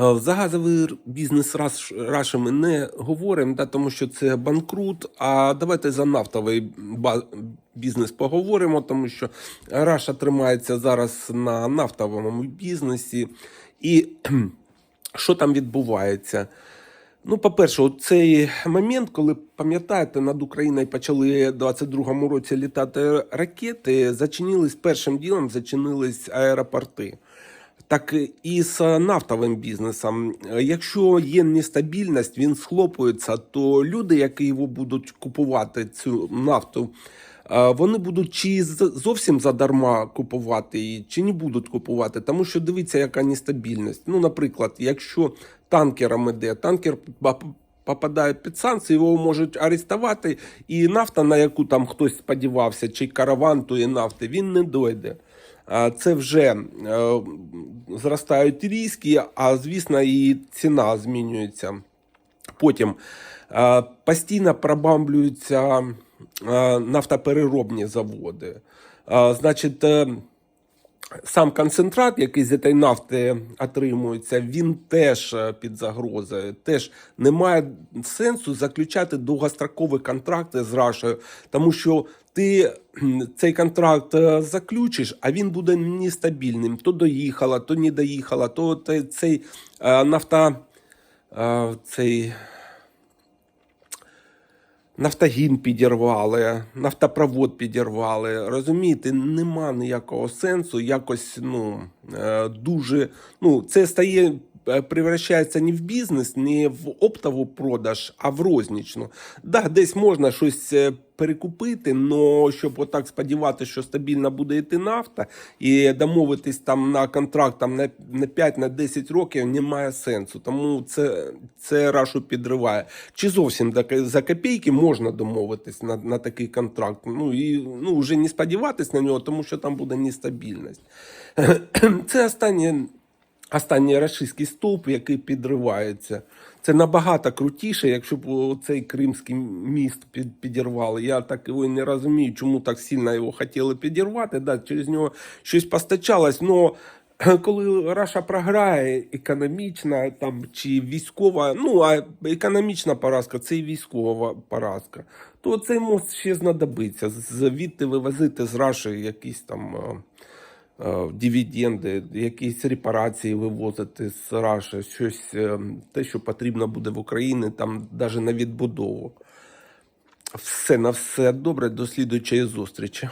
Е, За газовий бізнес Раш- Раші не говоримо, да, тому що це банкрут. А давайте за нафтовий бізнес поговоримо, тому що Раша тримається зараз на нафтовому бізнесі. І що там відбувається? Ну, по-перше, цей момент, коли пам'ятаєте, над Україною почали в 22-му році літати ракети, зачинились першим ділом, зачинились аеропорти. Так і з нафтовим бізнесом. Якщо є нестабільність, він схлопується, то люди, які його будуть купувати, цю нафту, е, вони будуть чи зовсім задарма купувати її, чи не будуть купувати. Тому що дивіться, яка нестабільність. Ну, наприклад, якщо танкером іде, танкер попадає під санкції, його можуть арестувати, і нафта, на яку там хтось сподівався, чи караван тої нафти, він не дойде. Це вже е, зростають різки, а звісно, і ціна змінюється. Потім е, постійно пробамблюються е, нафтопереробні заводи. Значить, сам концентрат, який з цієї нафти отримується, він теж е, під загрозою. Теж немає сенсу заключати довгострокові контракти з Рашею, тому що ти цей контракт е, заключиш, а він буде нестабільним. То доїхала, то не доїхала, то цей е, нафта. Цей Нафтогін підірвали, нафтопровод підірвали. Розумієте, нема ніякого сенсу. Якось ну е, дуже ну це стає. Е, Превращається не в бізнес, не в оптову продаж, а в рознічну. Да, десь можна щось е, перекупити, але щоб отак сподіватися, що стабільно буде йти нафта, і домовитись там на контракт там, на, на 5 на 10 років немає сенсу. Тому це, це рашу підриває. Чи зовсім за копійки можна домовитись на, на такий контракт? Ну і ну, вже не сподіватись на нього, тому що там буде нестабільність. Це останнє. Останній рашистський стовп, який підривається. Це набагато крутіше, якщо б цей кримський міст підірвали. Я так його не розумію, чому так сильно його хотіли підірвати. Да, через нього щось постачалось. Но коли Раша програє економічна там, чи військова, ну а економічна поразка це і військова поразка, то цей мост ще знадобиться. Звідти вивозити з Раші якісь там. Е, дивіденди, якісь репарації вивозити з Раші, щось е, те, що потрібно буде в Україні, там навіть на відбудову. Все на все добре, до слідуючої зустрічі.